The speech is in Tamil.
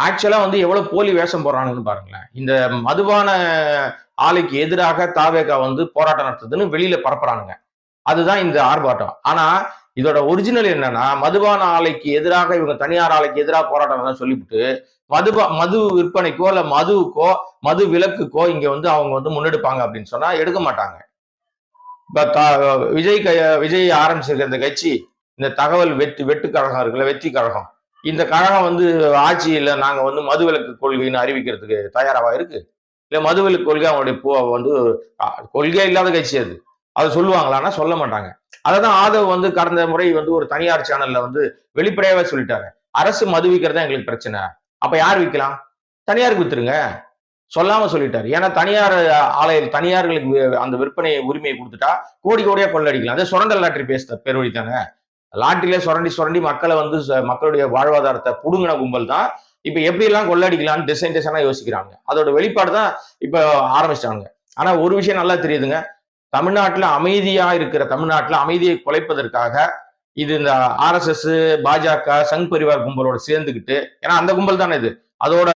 ஆக்சுவலா வந்து எவ்வளவு போலி வேஷம் போடுறானுன்னு பாருங்களேன். இந்த மதுபான ஆலைக்கு எதிராக தாவேகா வந்து போராட்டம் நடத்துதுன்னு வெளியில பரப்புறானுங்க. அதுதான் இந்த ஆர்ப்பாட்டம். ஆனா இதோட ஒரிஜினல் என்னன்னா மதுபான ஆலைக்கு எதிராக இவங்க தனியார் ஆலைக்கு எதிராக போராட்டம் சொல்லிவிட்டு மதுபா மது விற்பனைக்கோ இல்ல மதுவுக்கோ மது விலக்குக்கோ இங்க வந்து அவங்க வந்து முன்னெடுப்பாங்க அப்படின்னு சொன்னா எடுக்க மாட்டாங்க. இப்ப த- விஜய் க- விஜய் ஆரம்பிச்சிருக்க இந்த கட்சி இந்த தகவல் வெட்டு வெட்டு கழகம் இருக்குல்ல வெற்றி கழகம் இந்த கழகம் வந்து ஆட்சியில் நாங்கள் வந்து மதுவிலக்கு கொள்கைன்னு அறிவிக்கிறதுக்கு தயாராக இருக்கு? இல்லை மதுவிலக்கு கொள்கை அவங்களுடைய போ வந்து கொள்கையே இல்லாத கட்சி அது. அதை சொல்லுவாங்களான்னா சொல்ல மாட்டாங்க. அதை தான் ஆதவ் வந்து கடந்த முறை வந்து ஒரு தனியார் சேனல்ல வந்து வெளிப்படையாகவே சொல்லிட்டாரு. அரசு மது விற்கிறது தான் எங்களுக்கு பிரச்சனை. அப்போ யார் விற்கலாம் தனியாருக்கு வித்துருங்க. சொல்லாம சொல்லிட்டாரு. ஏன்னா தனியார் ஆலையில் தனியார்களுக்கு அந்த விற்பனை உரிமையை கொடுத்துட்டா கோடி கோடியா கொள்ளடிக்கலாம். அதே சுரண்டல் லாட்டரி பேசுத பெருவழி தானே? லாட்டிலே சுரண்டி சுரண்டி மக்களை வந்து மக்களுடைய வாழ்வாதாரத்தை புடுங்கின கும்பல் தான். இப்ப எப்படி எல்லாம் கொள்ளடிக்கலாம்னு டிசைன் டிசைனா யோசிக்கிறாங்க. அதோட வெளிப்பாடு தான் இப்ப ஆரம்பிச்சிட்டாங்க. ஆனா ஒரு விஷயம் நல்லா தெரியுதுங்க. தமிழ்நாட்டுல அமைதியா இருக்கிற தமிழ்நாட்டுல அமைதியை குலைப்பதற்காக இது இந்த ஆர்எஸ்எஸ் பாஜக சங் பரிவார் கும்பலோட சேர்ந்துக்கிட்டு ஏன்னா அந்த கும்பல் தானே இது. அதோட